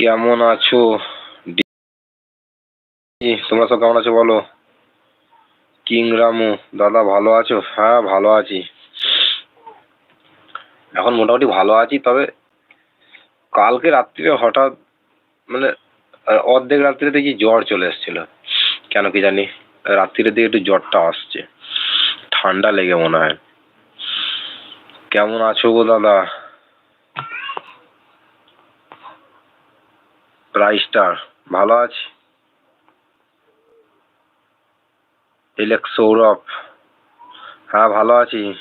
কেমন আছো? তোমরা সব কেমন আছো বলো? কিং রামু, দাদা ভালো আছো? হ্যাঁ ভালো আছি। এখন মোটামুটি ভালো আছি, তবে কালকে রাত্রিরে হঠাৎ মানে অর্ধেক রাত্রিরে দেখি জ্বর চলে এসেছিল। কেন কি জানি রাত্রিরের দিকে একটু জ্বরটা আসছে। ঠান্ডা লেগে মনে হয়। কেমন আছো গো দাদা? প্রাইস্টার ভালো আছি? ইলেক সৌরভ হ্যাঁ ভালো আছি।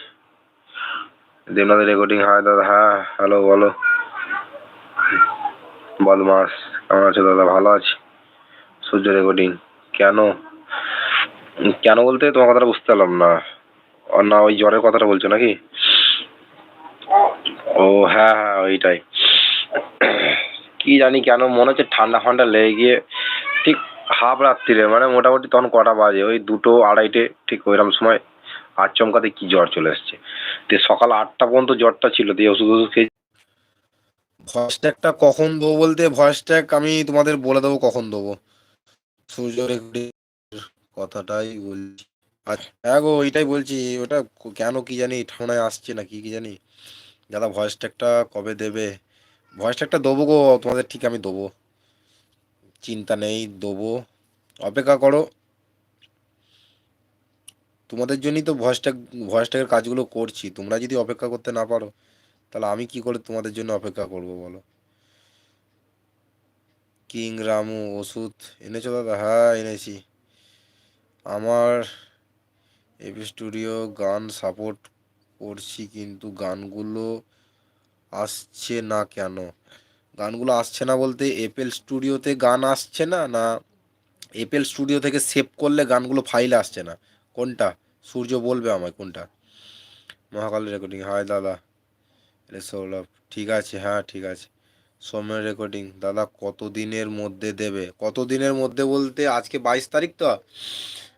দেবনাথের রেকর্ডিং হয় দাদা হ্যাঁ হ্যালো বলো। বদমাস, কেমন আছো দাদা? ভালো আছি। সূর্য রেকর্ডিং কেন? কেন বলতে তোমার কথাটা বুঝতে পারলাম না। না, ওই জ্বরের কথাটা বলছো নাকি? ও হ্যাঁ হ্যাঁ ওইটাই। কি জানি কেন, মনে হচ্ছে ঠান্ডা ফান্ডা লেগে গিয়ে ঠিক হাফ রাত্রিরে মানে মোটামুটি তখন কটা বাজে, ওই দুটো আড়াইটে ঠিক ওইরকম সময় আচমকাতে কি জ্বর চলে এসছে। দিয়ে সকাল আটটা পর্যন্ত জ্বরটা ছিল দিয়ে ওষুধ ওষুধ খেয়ে ভয়েস ট্যাগটা কখন দেবো বলতে, ভয়েস ট্যাগ আমি তোমাদের বলে দেবো কখন দেবো। সূর্য কথাটাই বলছি। আচ্ছা হ্যাঁ গো, ওইটাই বলছি, ওটা কেন কি জানি ঠান্ডায় আসছে না কি কি জানি, দাদা ভয়েস ট্যাগটা কবে দেবে? ভয়েস ট্যাগটা দেবো গো, তোমাদের ঠিক আমি দেবো। চিন্তা নেই, দেবো। অপেক্ষা করো। তোমাদের জন্যই তো ভয়েস ট্যাগ ভয়েস কাজগুলো করছি। তোমরা যদি অপেক্ষা করতে না পারো, তাহলে আমি কি করে তোমাদের জন্য অপেক্ষা করব বলো? কিং রামু, ওষুধ এনেছো দাদা? হ্যাঁ এনেছি। আমার এপি স্টুডিও গান সাপোর্ট করছি, কিন্তু গানগুলো আসছে না কেন? গানগুলো আসছে না বলতে এপেল স্টুডিওতে গান আসছে না না এপেল স্টুডিও থেকে সেভ করলে গানগুলো ফাইলে আসছে না? কোনটা? সূর্য বলবে আমায় কোনটা? মহাকাল রেকর্ডিং হাই দাদা। রে সৌরভ, ঠিক আছে হ্যাঁ ঠিক আছে। সোমের রেকর্ডিং দাদা কত দিনের মধ্যে দেবে? কত দিনের মধ্যে বলতে আজকে বাইশ তারিখ তো?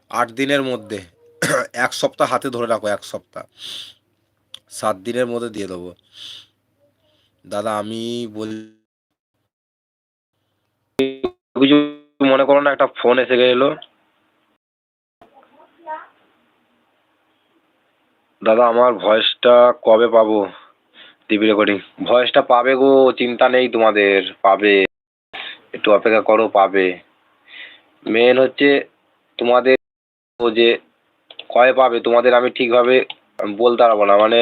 আট দিনের মধ্যে। এক সপ্তাহ হাতে ধরে রাখো, এক সপ্তাহ। সাত দিনের মধ্যে দিয়ে দেবো। দাদা, আমি বল কিছু মনে করো না, একটা ফোন এসে গেলো। দাদা, আমার ভয়েসটা কবে পাবো? টিভি রেকর্ডিং ভয়েসটা পাবে গো, চিন্তা নেই তোমাদের, পাবে। একটু অপেক্ষা করো, পাবে। মেন হচ্ছে তোমাদের যে কবে পাবে, তোমাদের আমি ঠিকভাবে বলতে পারব না। মানে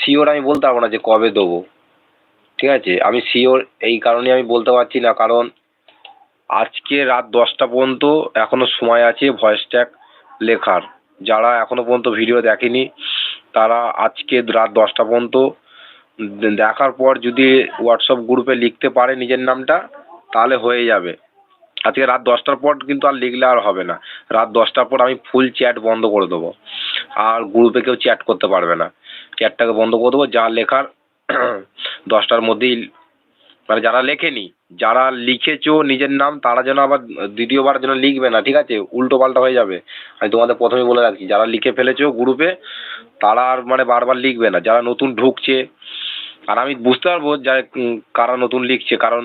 শিওর আমি বলতে পারব না যে কবে দেবো। ঠিক আছে? আমি শিওর এই কারণে আমি বলতে পারছি না, কারণ আজকে রাত দশটা পর্যন্ত এখনও সময় আছে ভয়েস ট্যাগ লেখার। যারা এখনও পর্যন্ত ভিডিও দেখেনি, তারা আজকে রাত দশটা পর্যন্ত দেখার পর যদি হোয়াটসঅ্যাপ গ্রুপে লিখতে পারে নিজের নামটা, তাহলে হয়ে যাবে। আজকে রাত দশটার পর কিন্তু আর লিখলে আর হবে না। রাত দশটার পর আমি ফুল চ্যাট বন্ধ করে দেবো। আর গ্রুপে কেউ চ্যাট করতে পারবে না। চ্যাটটাকে বন্ধ করে দেবো, যা লেখার দশটার মধ্যেই মানে যারা লেখেনি, যারা লিখেছো নিজের নাম, তারা যেন আবার দ্বিতীয়বার যেন লিখবে না, ঠিক আছে? উল্টো পাল্টা হয়ে যাবে। আমি তোমাদের প্রথমেই বলে রাখছি, যারা লিখে ফেলেছো গ্রুপে তারা আর মানে বারবার লিখবে না। যারা নতুন ঢুকছে, আর আমি বুঝতে পারব যা কারা নতুন লিখছে, কারণ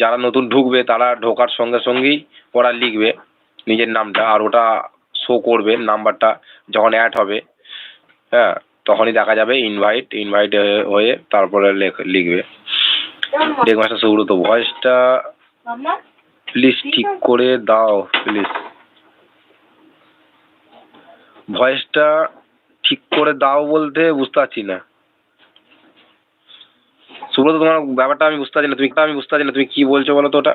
যারা নতুন ঢুকবে, তারা ঢোকার সঙ্গে সঙ্গেই ওরা লিখবে নিজের নামটা, আর ওটা শো করবে নাম্বারটা যখন অ্যাড হবে হ্যাঁ? তখনই দেখা যাবে ইনভাইট ইনভাইট হয়ে তারপরে লেখ- লিখবে। দেখ মাস্টার সৌরত ভয়েসটা প্লিজ ঠিক করে দাও প্লিজ ভয়েসটা ঠিক করে দাও বলতে বুঝতে পারছি না। সুব্রত তোমার ব্যাপারটা আমি বুঝতে পারছি না। তুমি আমি বুঝতে পারছি না? তুমি কি বলছো বলো তো ওটা?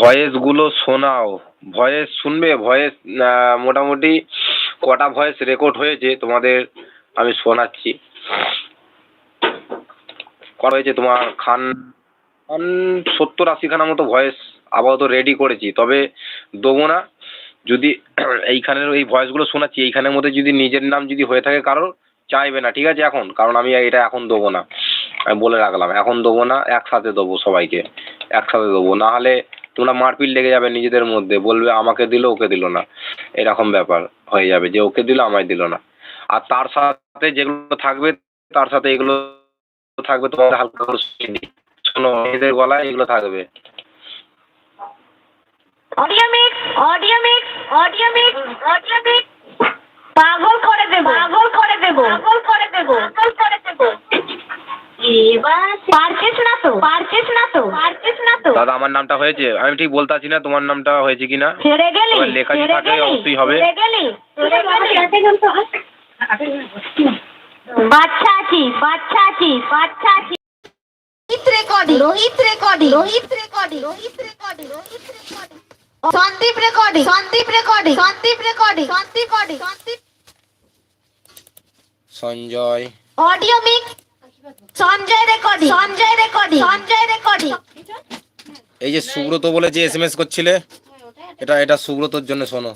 ভয়েসগুলো শোনাও। ভয়েস শুনবে, ভয়েস মোটামুটি কটা ভয়েস রেকর্ড হয়েছে তোমাদের আমি শোনাচ্ছি। করা হয়েছে তোমার? খান খান সত্তর আশিখানা মতো ভয়েস আপাতত রেডি করেছি। তবে দেবো না, যদি এইখানের এই ভয়েসগুলো শোনাচ্ছি, এইখানের মধ্যে যদি নিজের নাম যদি হয়ে থাকে কারোর, চাইবে না, ঠিক আছে এখন? কারণ আমি এটা এখন দেবো না। আমি বলে রাখলাম, এখন দেবো না, একসাথে দেবো সবাইকে, একসাথে দেবো। না হলে তোমরা মারপিট লেগে যাবে নিজেদের মধ্যে, বলবে আমাকে দিল, ওকে দিল না। এরকম ব্যাপার হয়ে যাবে, যে ওকে দিল, আমায় দিল না। আর তার সাথে যেগুলো থাকবে, তার সাথে এগুলো থাকবে, তোমাদের হালকা শোনো, মেয়েদের গলায় এগুলো থাকবে। পাগল করে দেব পাগল করে দেব, পাগল করে দেব, পাগল করে দেব এবার পারছিস না তো পারছিস না তো পারছিস না তো দাদা আমার নামটা হয়েছে? আমি ঠিক বলতে পারছি না তোমার নামটা হয়েছে কিনা। লেখা থাকে অবশ্যই হবে। ছেড়ে গেলি ছেড়ে গেলি। বাচ্চা আছিস বাচ্চা আছিস বাচ্চা আছিস। Rohit recording Rohit recording Rohit recording Rohit recording Rohit recording. Sandeep recording Sandeep recording Sandeep recording Sandeep recording Sandeep. Sanjay. Audio mix. Sanjay recording. Sanjay recording. Sanjay recording. এই যে সুব্রত বলে যে এস এম এস করছিলে এটা এটা সুব্রতর জন্য শোনো।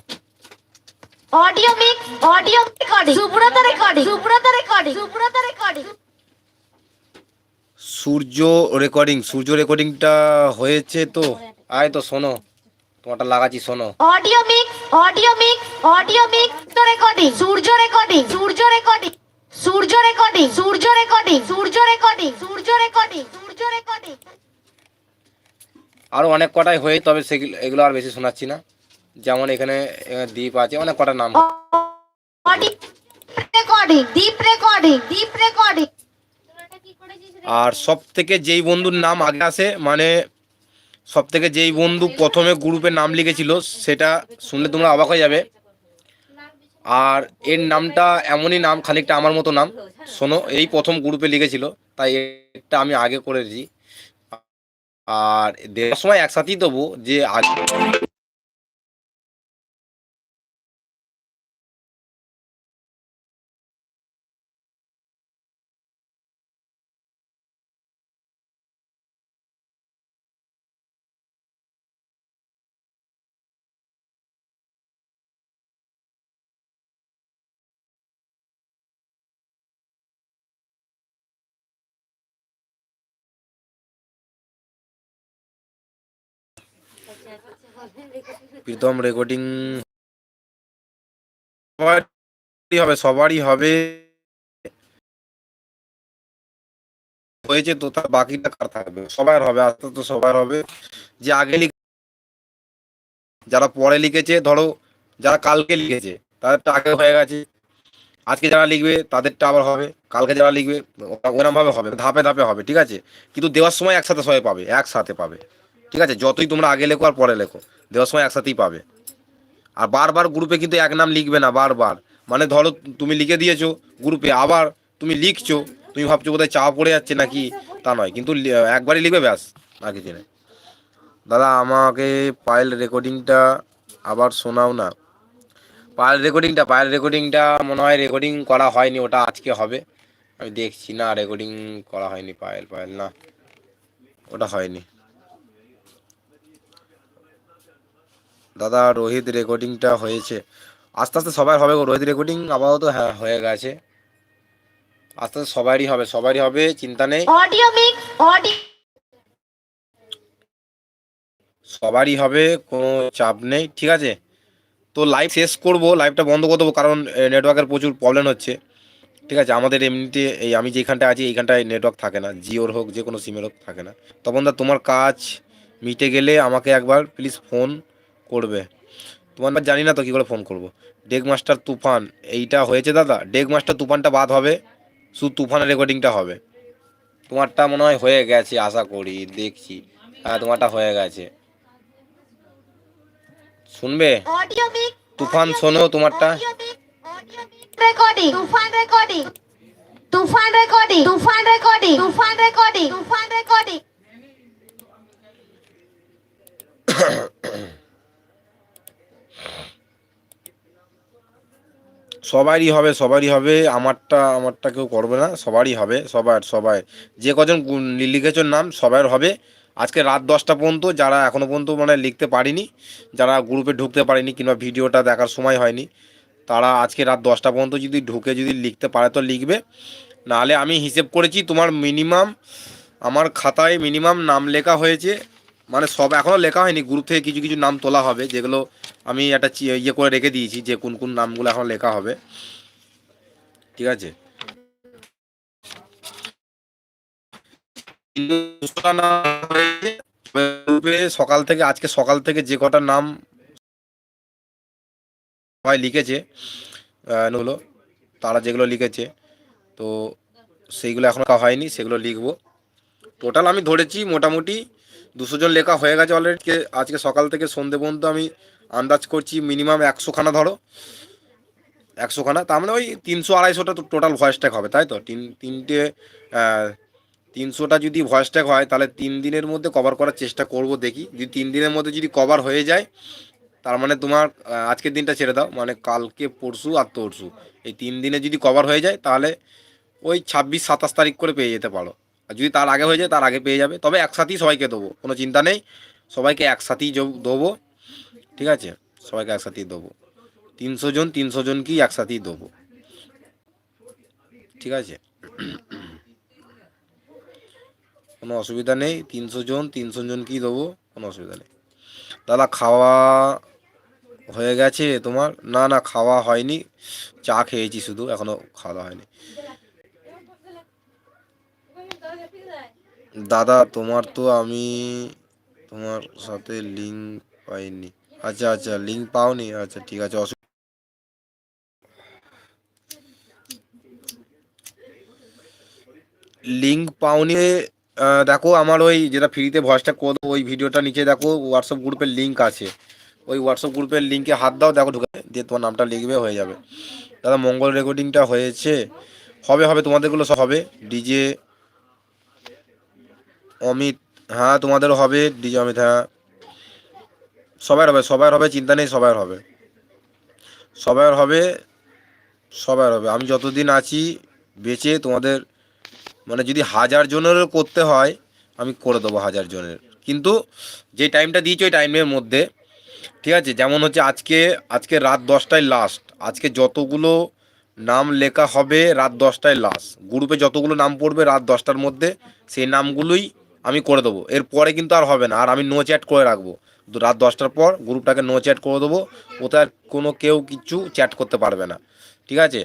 Audio mix audio recording. Subrata recording. Subrata recording. Subrata recording. Surya recording Surya রেকর্ডিংটা হয়েছে তো? আয় তো শোনো তোমারটা লাগাচ্ছি শোনো। Audio mix audio mix audio mix recording. Surya recording Surya recording. Surya recording Surya recording Surya recording Surya recording Surya recording আরও অনেক কটাই হয়ে তবে সেগুলো এগুলো আর বেশি শোনাচ্ছি না। যেমন এখানে দ্বীপ আছে অনেক কটা নাম। রেকর্ডিং রেকর্ডিং রেকর্ডিং আর সব থেকে যেই বন্ধুর নাম আগে আসে মানে সব থেকে যেই বন্ধু প্রথমে গ্রুপে নাম লিখেছিল সেটা শুনলে তোমরা অবাক হয়ে যাবে। আর এর নামটা এমনই নাম, খানিকটা আমার মতো নাম। শোনো, এই প্রথম গ্রুপে লিখেছিল, তাই এটা আমি আগে করেছি। আর দেওয়ার সময় একসাথেই দেবো, যে আগে প্রীতম রেকর্ডিং সবারই হবে সবারই হবে। হয়েছে তো তার বাকিটা কার থাকবে? সবার হবে, আস্তে আস্তে সবার হবে। যে আগে যারা পরে লিখেছে, ধরো, যারা কালকে লিখেছে, তাদেরটা আগে হয়ে গেছে। আজকে যারা লিখবে, তাদেরটা আবার হবে। কালকে যারা লিখবে ওরকম ভাবে হবে, ধাপে ধাপে হবে, ঠিক আছে? কিন্তু দেওয়ার সময় একসাথে সবাই পাবে, একসাথে পাবে। ঠিক আছে? যতই তোমরা আগে লেখো আর পরে লেখো। দেওয়ার সময় একসাথেই পাবে। আর বারবার গ্রুপে কিন্তু এক নাম লিখবে না বারবার। মানে ধরো তুমি লিখে দিয়েছ গ্রুপে, আবার তুমি লিখছো, তুমি ভাবছ বোধহয় চাওয়া পড়ে যাচ্ছে নাকি? তা নয়। কিন্তু একবারই লিখবে ব্যাস, আর কিছু নেই। দাদা, আমাকে পায়েল রেকর্ডিংটা আবার শোনাও না। পায়েল রেকর্ডিংটা পায়েল রেকর্ডিংটা মনে হয় রেকর্ডিং করা হয়নি, ওটা আজকে হবে। আমি দেখছি না রেকর্ডিং করা হয়নি পায়েল পায়েল না। ওটা হয়নি। দাদা রোহিত রেকর্ডিংটা হয়েছে। আস্তে আস্তে সবার হবে রোহিত রেকর্ডিং আপাতত হ্যাঁ হয়ে গেছে। আস্তে আস্তে সবারই হবে সবারই হবে চিন্তা নেই। অডিও মিক্স অডিও সবারই হবে কোনো চাপ নেই ঠিক আছে? তো লাইভ শেষ করব লাইভটা বন্ধ করে দেবো কারণ নেটওয়ার্কের প্রচুর প্রবলেম হচ্ছে। ঠিক আছে? আমাদের এমনিতে এই আমি যেখানটায় আছি এইখানটায় নেটওয়ার্ক থাকে না। জিওর হোক যে কোনো সিমের হোক থাকে না। তখন দা তোমার কাজ মিটে গেলে আমাকে একবার প্লিজ ফোন করবে। তোমার জানি না তো কী করে ফোন করব। ডেক মাস্টার তুফান এইটা হয়েছে দাদা? ডেক মাস্টার তুফানটা বাদ হবে। শুধু তুফানের রেকর্ডিংটা হবে। তোমারটা মনে হয় হয়ে গেছে আশা করি দেখছি। হ্যাঁ তোমারটা হয়ে গেছে। শুনবে? তুফান শোনো তোমারটা। Recording Tufan recording Tufan recording Tufan recording Tufan recording Tufan recording সবারই হবে সবারই হবে, আমারটা আমারটা কেউ করবে না, সবারই হবে, সবার, সবাই। যে কজন গু- লি- লিখেছো নাম, সবার হবে। আজকে রাত দশটা পর্যন্ত যারা এখনও পর্যন্ত মানে লিখতে পারিনি, যারা গ্রুপে ঢুকতে পারেনি কিংবা ভিডিওটা দেখার সময় হয়নি, তারা আজকে রাত দশটা পর্যন্ত যদি ঢুকে যদি লিখতে পারে তো লিখবে। নাহলে আমি হিসেব করেছি তোমার মিনিমাম আমার খাতায় মিনিমাম নাম লেখা হয়েছে। মানে সব এখনও লেখা হয়নি গ্রুপ থেকে কিছু কিছু নাম তোলা হবে, যেগুলো আমি একটা ইয়ে করে রেখে দিয়েছি যে কোন কোন নামগুলো এখন লেখা হবে। ঠিক আছে? সকাল থেকে, আজকে সকাল থেকে যে কটা নাম হয় লিখেছে হলো, তারা যেগুলো লিখেছে, তো সেইগুলো এখনও হয়নি, সেগুলো লিখব। টোটাল আমি ধরেছি মোটামুটি দুশো জন লেখা হয়ে গেছে অলরেডি আজকে সকাল থেকে সন্ধে পর্যন্ত আমি আন্দাজ করছি মিনিমাম একশো খানা ধরো। একশো খানা তার মানে ওই তিনশো আড়াইশোটা টোটাল ভয়েস ট্যাগ হবে, তাই তো? তিন তিনটে তিনশোটা যদি ভয়েস ট্যাগ হয়, তাহলে তিন দিনের মধ্যে কভার করার চেষ্টা করব দেখি। যদি তিন দিনের মধ্যে যদি কভার হয়ে যায়, তার মানে তোমার আজকের দিনটা ছেড়ে দাও মানে কালকে, পরশু আর তরশু। এই তিন দিনে যদি কভার হয়ে যায়, তাহলে ওই ছাব্বিশ সাতাশ তারিখ করে পেয়ে যেতে পারো। আর যদি তার আগে হয়ে যায়, তার আগে পেয়ে যাবে। তবে একসাথেই সবাইকে দেবো, কোনো চিন্তা নেই। সবাইকে একসাথেই দেবো, ঠিক আছে? সবাইকে একসাথেই দেবো। তিনশো জন, তিনশো জনকেই একসাথেই দেবো। ঠিক আছে? কোনো অসুবিধা নেই। তিনশো জন, তিনশো জনকেই দেবো, কোনো অসুবিধা নেই। দাদা, খাওয়া হয়ে গেছে তোমার? না না, খাওয়া হয়নি। চা খেয়েছি শুধু, এখনও খাওয়া হয়নি। দাদা, তোমার তো আমি তোমার সাথে লিঙ্ক পাইনি। আচ্ছা আচ্ছা লিঙ্ক পাওনি? আচ্ছা ঠিক আছে, অসু- লিঙ্ক পাওনি দেখো, আমার ওই যেটা ফ্রিতে ভয়েসটা করব ওই ভিডিওটা নিচে দেখো হোয়াটসঅ্যাপ গ্রুপের লিঙ্ক আছে। ওই হোয়াটসঅ্যাপ গ্রুপের লিঙ্কে হাত দাও, দেখো, ঢুকে দিয়ে তোমার নামটা লিখবে, হয়ে যাবে। দাদা, মঙ্গল রেকর্ডিংটা হয়েছে। হবে হবে তোমাদেরগুলো সব হবে। ডিজে অমিত হ্যাঁ তোমাদেরও হবে, ডিজে অমিত হ্যাঁ। সবার হবে সবার হবে, চিন্তা নেই সবার হবে। সবার হবে সবার হবে। আমি যতদিন আছি, বেঁচে তোমাদের মানে যদি হাজার জনেরও করতে হয়, আমি করে দেবো হাজার জনের। কিন্তু যে টাইমটা দিয়েছি, ওই টাইমের মধ্যে, ঠিক আছে? যেমন হচ্ছে আজকে আজকে রাত দশটায় লাস্ট আজকে যতগুলো নাম লেখা হবে, রাত দশটায় লাস্ট গ্রুপে যতগুলো নাম পড়বে, রাত দশটার মধ্যে, সেই নামগুলোই আমি করে দেবো। এরপরে কিন্তু আর হবে না। আর আমি নো চ্যাট করে রাখব। রাত দশটার পর গ্রুপটাকে নো চ্যাট করে দেবো। ওতে আর কোনো কেউ কিছু চ্যাট করতে পারবে না। ঠিক আছে?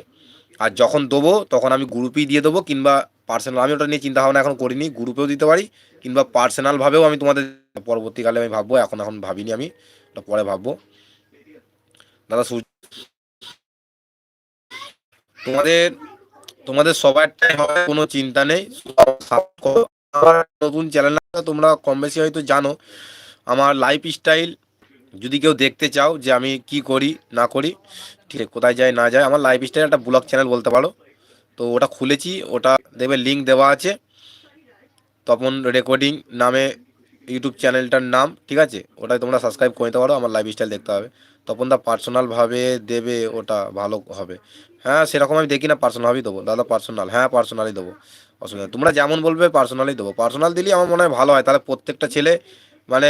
আর যখন দেবো, তখন আমি গ্রুপেই দিয়ে দেবো কিংবা পার্সোনাল আমি ওটা নিয়ে চিন্তা ভাবনা এখন করিনি। গ্রুপেও দিতে পারি কিংবা পার্সোনালভাবেও আমি তোমাদের পরবর্তীকালে আমি ভাববো। এখন এখন ভাবিনি আমি। ওটা পরে ভাববো। দাদা সূর্য তোমাদের তোমাদের হবে কোনো চিন্তা নেই। আমার নতুন চ্যানেল তোমরা কম বেশি হয়তো জানো। আমার লাইফ স্টাইল যদি কেউ দেখতে চাও যে আমি কি করি, না করি, ঠিক আছে, কোথায় যায় না যায় আমার লাইফ স্টাইল একটা ব্লগ চ্যানেল বলতে পারো। তো ওটা খুলেছি, ওটা দেবে লিঙ্ক দেওয়া আছে। তপন রেকর্ডিং নামে ইউটিউব চ্যানেলটার নাম, ঠিক আছে? ওটাই তোমরা সাবস্ক্রাইব করে নিতে পারো, আমার লাইফ স্টাইল দেখতে হবে। তপন দা পার্সোনালভাবে দেবে, ওটা ভালো হবে। হ্যাঁ সেরকম আমি দেখি না পার্সোনালভাবেই দেবো। দাদা পার্সোনাল হ্যাঁ পার্সোনালই দেবো। অসুবিধা তোমরা যেমন বলবে পার্সোনালি দেবো। পার্সোনাল দিলেই আমার মনে হয় ভালো হয়। তাহলে প্রত্যেকটা ছেলে মানে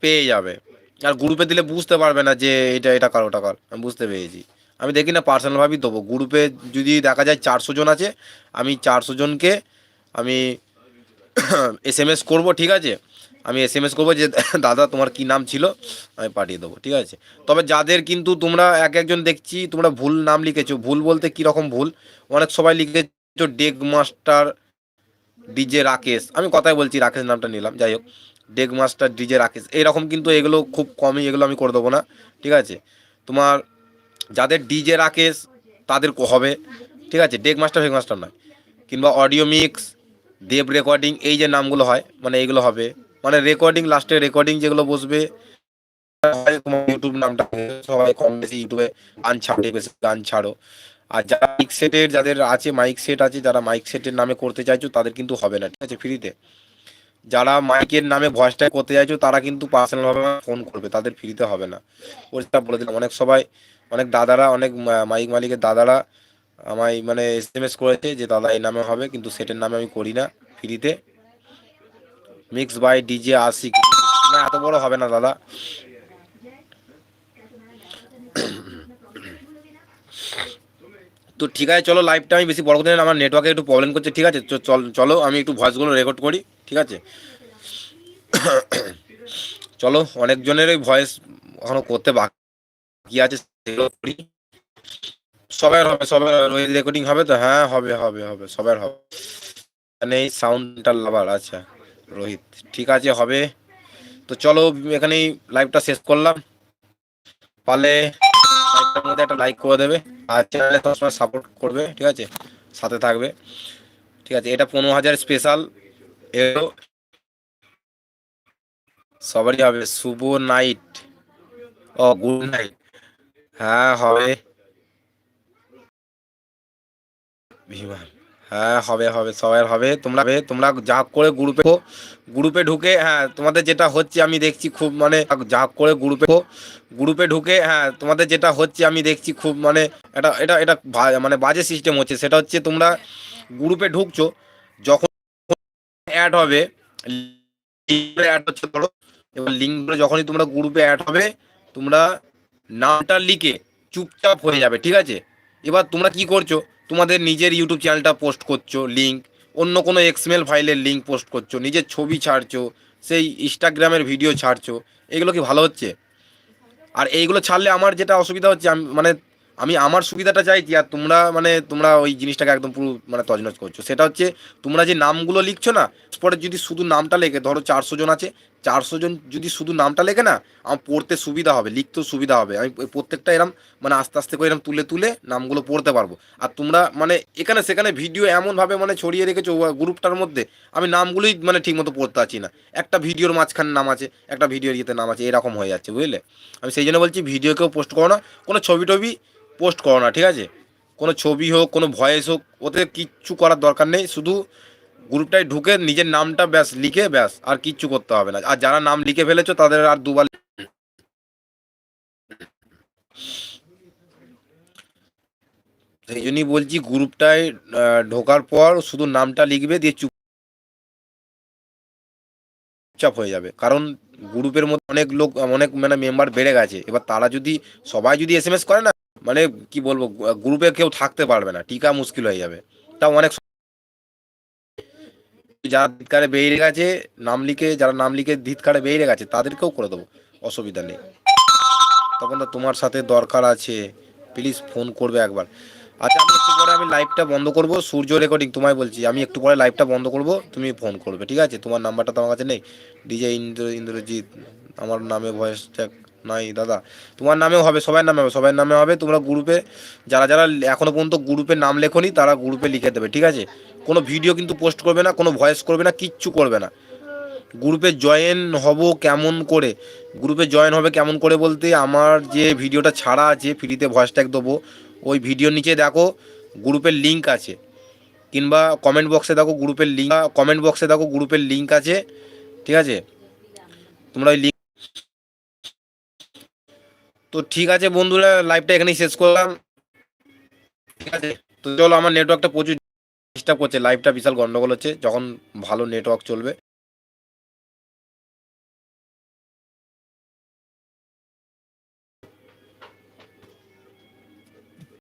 পেয়ে যাবে। আর গ্রুপে দিলে বুঝতে পারবে না যে এটা এটা কার, ওটা কার। আমি বুঝতে পেরেছি। আমি দেখি না পার্সোনালভাবেই দেবো। গ্রুপে যদি দেখা যায় চারশো জন আছে, আমি চারশো জনকে আমি এস এম এস করব, ঠিক আছে? আমি এস এম এস করব যে, দাদা, তোমার কি নাম ছিল? আমি পাঠিয়ে দেবো, ঠিক আছে? তবে যাদের কিন্তু তোমরা এক একজন দেখছি, তোমরা ভুল নাম লিখেছো। ভুল বলতে কী রকম ভুল? অনেক সবাই লিখেছো ডেক মাস্টার ডিজে রাকেশ আমি কথাই বলছি রাকেশ নামটা নিলাম, যাই হোক। ডেক মাস্টার ডিজে রাকেশ এইরকম কিন্তু এগুলো খুব কমই, এগুলো আমি করে দেবো না, ঠিক আছে? তোমার যাদের ডিজে রাকেশ তাদের হবে, ঠিক আছে? ডেক মাস্টার ফেক মাস্টার নয়। কিংবা অডিও মিক্স দেব রেকর্ডিং এই যে নামগুলো হয় মানে এইগুলো হবে। মানে রেকর্ডিং লাস্টে রেকর্ডিং যেগুলো বসবে ইউটিউব নামটা, সবাই কম বেশি ইউটিউবে গান ছাড়ে, বেশি গান ছাড়ো। আর যারা মাইক সেটের যাদের আছে মাইক সেট আছে, যারা মাইক সেটের নামে করতে চাইছো, তাদের কিন্তু হবে না, ঠিক আছে? ফ্রিতে যারা মাইকের নামে ভয়েসটা করতে চাইছো, তারা কিন্তু পার্সোনালভাবে ফোন করবে, তাদের ফ্রিতে হবে না। পরিষ্কার বলে দিলাম, অনেক সবাই, অনেক দাদারা, অনেক মাইক মালিকের দাদারা আমায় মানে এস এম এস করেছে যে, দাদা, এই নামে হবে, কিন্তু সেটের নামে আমি করি না ফ্রিতে মিক্স বাই ডিজে আশিক না, এত বড় হবে না, দাদা। তো ঠিক আছে, চলো লাইভটা আমি বেশি বড় করতে আমার নেটওয়ার্কে একটু প্রবলেম করছে, ঠিক আছে? চল আমি একটু ভয়েসগুলো রেকর্ড করি, ঠিক আছে? চলো, অনেকজনের ওই ভয়েস এখনও করতে বাকি আছে সবার হবে সবার রেকর্ডিং হবে তো? হ্যাঁ হবে হবে হবে, সবার হবে। এখানে সাউন্ডটা লাভার আচ্ছা রোহিত। ঠিক আছে, হবে। তো চলো, এখানেই লাইভটা শেষ করলাম। পারলে লাইভটার মধ্যে একটা লাইক করে দেবে আর চ্যানেলে সবসময় সাপোর্ট করবে, ঠিক আছে? সাথে থাকবে, ঠিক আছে? এটা পনেরো হাজার স্পেশাল এরও সবারই হবে। শুভ নাইট ও গুড নাইট হ্যাঁ হবে। বিমান। হ্যাঁ হবে হবে, সবাই হবে। তোমরা তোমরা যা করে গ্রুপে গ্রুপে ঢুকে হ্যাঁ তোমাদের যেটা হচ্ছে আমি দেখছি খুব মানে যা করে গ্রুপে গ্রুপে ঢুকে হ্যাঁ তোমাদের যেটা হচ্ছে আমি দেখছি খুব মানে এটা এটা এটা মানে বাজে সিস্টেম হচ্ছে। সেটা হচ্ছে তোমরা গ্রুপে ঢুকছো, যখন অ্যাড হবে অ্যাড হচ্ছে, ধরো, এবার লিঙ্কগুলো যখনই তোমরা গ্রুপে অ্যাড হবে, তোমরা নামটা লিখে চুপচাপ হয়ে যাবে, ঠিক আছে? এবার তোমরা কি করছ তোমাদের নিজের ইউটিউব চ্যানেলটা পোস্ট করছ লিঙ্ক অন্য কোনো এক্সমেল ফাইলের লিঙ্ক পোস্ট করছ, নিজের ছবি ছাড়ছো, সেই ইনস্টাগ্রামের ভিডিও ছাড়ছো, এগুলো কি ভালো হচ্ছে? আর এইগুলো ছাড়লে আমার যেটা অসুবিধা হচ্ছে, আমি মানে আমি আমার সুবিধাটা চাইছি, আর তোমরা মানে তোমরা ওই জিনিসটাকে একদম পুরো মানে তজনজ করছ। সেটা হচ্ছে, তোমরা যে নামগুলো লিখছো না স্পটে যদি শুধু নামটা লেখে, ধরো চারশো জন আছে চারশো জন যদি শুধু নামটা লেখে না, আমার পড়তে সুবিধা হবে, লিখতেও সুবিধা হবে। আমি প্রত্যেকটা এরম মানে আস্তে আস্তে করে এরম তুলে তুলে নামগুলো পড়তে পারব। আর তোমরা মানে এখানে, সেখানে ভিডিও এমনভাবে মানে ছড়িয়ে রেখেছো গ্রুপটার মধ্যে, আমি নামগুলোই মানে ঠিকমতো পড়তে পারছি না। একটা ভিডিওর মাঝখানে নাম আছে, একটা ভিডিওর ইয়েতে নাম আছে, এরকম হয়ে যাচ্ছে, বুঝলে? আমি সেই জন্য বলছি, ভিডিওকেও পোস্ট করো না, কোনো ছবি টবি পোস্ট করো না, ঠিক আছে? কোনো ছবি হোক, কোনো ভয়েস হোক, ওতে কিচ্ছু করার দরকার নেই, শুধু গ্রুপটায় ঢুকে নিজের নামটা ব্যাস লিখে ব্যাস, আর কিচ্ছু করতে হবে না। আর যারা নাম লিখে ফেলেছো, তাদের আর দুবার সেই জন্যই বলছি, গ্রুপটায় ঢোকার পর শুধু নামটা লিখবে, দিয়ে চুপচাপ হয়ে যাবে। কারণ গ্রুপের মধ্যে অনেক লোক, অনেক মানে মেম্বার বেড়ে গেছে। এবার তারা যদি, সবাই যদি এস করে না মানে কি বলব, গ্রুপে কেউ থাকতে পারবে না। টিকা মুশকিল হয়ে যাবে। তাও অনেক যারা ধিৎকারে বেরিয়ে গেছে, নাম লিখে, যারা নাম লিখে ধিৎকারে বেরিয়ে গেছে, তাদেরকেও করে দেবো, অসুবিধা নেই। তখন তো তোমার সাথে দরকার আছে প্লিজ ফোন করবে একবার। আচ্ছা আমি একটু পরে আমি লাইভটা বন্ধ করব, সূর্য রেকর্ডিং তোমায় বলছি, আমি একটু পরে লাইভটা বন্ধ করব, তুমি ফোন করবে, ঠিক আছে? তোমার নাম্বারটা তো আমার কাছে নেই। ডিজে ইন্দ্র, ইন্দ্রজিৎ, আমার নামে ভয়েস ট্যাগ নাই, দাদা। তোমার নামেও হবে, সবার নামে হবে, সবার নামে হবে, তোমরা গ্রুপে যারা যারা এখনও পর্যন্ত গ্রুপে নাম লেখনি, তারা গ্রুপে লিখে দেবে, ঠিক আছে? কোনো ভিডিও কিন্তু পোস্ট করবে না, কোনো ভয়েস করবে না, কিচ্ছু করবে না। গ্রুপে জয়েন হব কেমন করে? গ্রুপে জয়েন হবে কেমন করে বলতে আমার যে ভিডিওটা ছাড়া আছে ফ্রিতে ভয়েস ট্যাগ দেবো, ওই ভিডিওর নিচে দেখো গ্রুপের লিঙ্ক আছে। কিংবা কমেন্ট বক্সে দেখো গ্রুপের লিঙ্ক কমেন্ট বক্সে দেখো গ্রুপের লিঙ্ক আছে, ঠিক আছে? তোমরা ওই লিঙ্ক তো ঠিক আছে বন্ধুরা লাইভটা এখানেই শেষ করলাম। ঠিক আছে? তো চলো, আমার নেটওয়ার্কটা প্রচুর ডিস্টার্ব করছে লাইভটা বিশাল গন্ডগোল হচ্ছে যখন ভালো নেটওয়ার্ক চলবে।